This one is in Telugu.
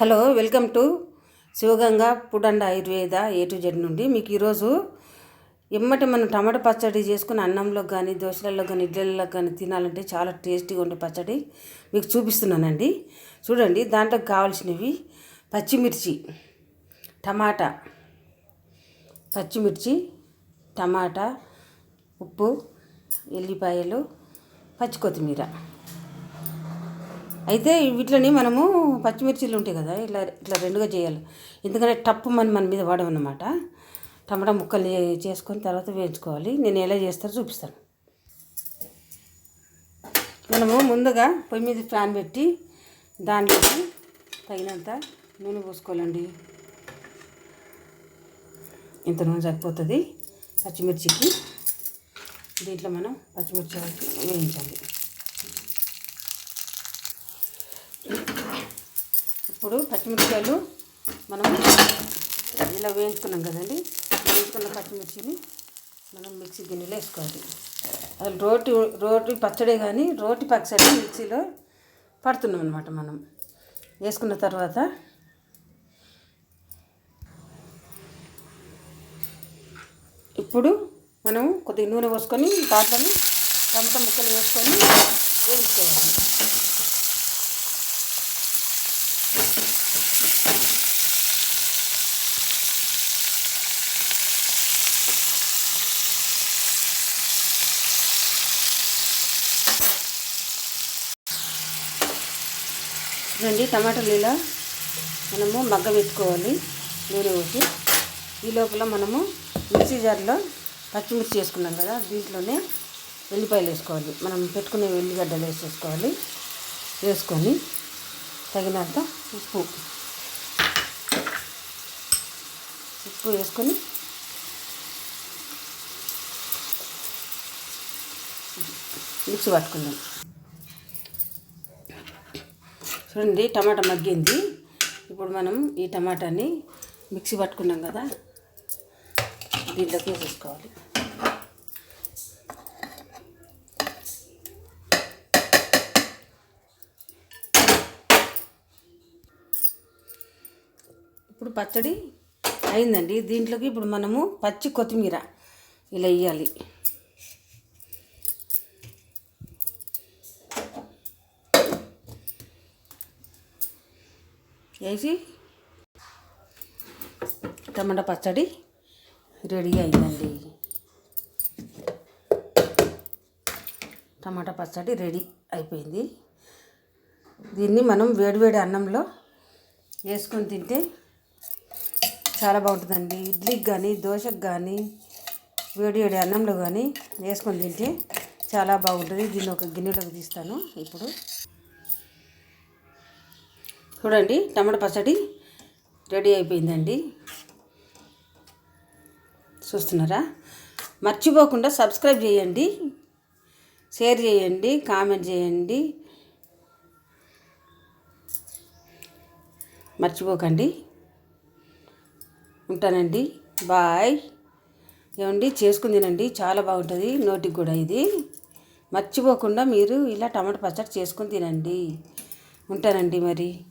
Hello welcome to Sivaganga food and Ayurveda A to Z నుండి. మీకు ఈరోజు ఎమ్మటి మనం టమాటా పచ్చడి చేసుకుని అన్నంలో కానీ దోశలలో కానీ ఇడ్లీలలో కానీ తినాలంటే చాలా టేస్టీగా ఉండే పచ్చడి మీకు చూపిస్తున్నానండి. చూడండి దాంట్లోకి కావాల్సినవి పచ్చిమిర్చి టమాటా పచ్చిమిర్చి టమాటా ఉప్పు ఎల్లిపాయలు పచ్చి కొత్తిమీర. అయితే వీటిని మనము పచ్చిమిర్చిలు ఉంటాయి కదా ఇట్లా ఇట్లా రెండుగా చేయాలి. ఎందుకంటే టప్పు మన మన మీద వాడమన్నమాట. టమాటా ముక్కలు చేసుకొని తర్వాత వేయించుకోవాలి. నేను ఎలా చేస్తారో చూపిస్తాను. మనము ముందుగా పొయ్యి మీద ఫ్యాన్ పెట్టి దానిలోకి తగినంత నూనె పోసుకోవాలండి. ఇంత నూనె సరిపోతుంది. పచ్చిమిర్చికి దీంట్లో మనం పచ్చిమిర్చి వేయించాలి. ఇప్పుడు పచ్చిమిరపకాయలు మనం ఇలా వేయించుకున్నాం కదండి. వేయించుకున్న పచ్చిమిర్చిని మనం మిక్సీ గిన్నెలో వేసుకోవాలి. అసలు రోటి రోటి పచ్చడే కానీ రోటి పచ్చడి మిక్సీలో పడుతున్నాం అనమాట మనం. వేసుకున్న తర్వాత ఇప్పుడు మనం కొద్దిగా నూనె పోసుకొని దాంట్లో టమాటా ముక్కలు వేసుకొని వేయించుకోవాలి. రండి టమాటాలు ఇలా మనము మగ్గ పెట్టుకోవాలి నూనె పోసి. ఈ లోపల మనము మిక్సీ జార్లో పచ్చిమిర్చి వేసుకున్నాం కదా దీంట్లోనే వెల్లిపాయలు వేసుకోవాలి. మనం పెట్టుకునే వెల్లిగడ్డలు వేసేసుకోవాలి వేసుకొని తగినంత ఉప్పు. ఉప్పు వేసుకొని మిక్సీ పట్టుకుందాం. చూడండి టమాటా మగ్గింది. ఇప్పుడు మనం ఈ టమాటాని మిక్సీ పట్టుకున్నాం కదా దీంట్లోకి వేసుకోవాలి ఇప్పుడు పచ్చడి అయిందండి. దీంట్లోకి ఇప్పుడు మనము పచ్చి కొత్తిమీర ఇలా వేయాలి. వేసి టమాటా పచ్చడి రెడీ అయిందండి. టమాటా పచ్చడి రెడీ అయిపోయింది. దీన్ని మనం వేడివేడి అన్నంలో వేసుకొని తింటే చాలా బాగుంటుందండి. ఇడ్లీకి కానీ దోశకు కానీ వేడి వేడి అన్నంలో కానీ వేసుకొని తింటే చాలా బాగుంటుంది. దీన్ని ఒక గిన్నెలోకి తీస్తాను ఇప్పుడు. చూడండి టమాటా పచ్చడి రెడీ అయిపోయిందండి. చూస్తున్నారా? మర్చిపోకుండా సబ్స్క్రైబ్ చేయండి షేర్ చేయండి కామెంట్ చేయండి. మర్చిపోకండి. ఉంటానండి. బాయ్. ఏమండి? చేసుకుని తినండి. చాలా బాగుంటుంది. నోటికి కూడా ఇది. మర్చిపోకుండా మీరు ఇలా టమాటా పచ్చడి చేసుకుని తినండి. ఉంటానండి మరి.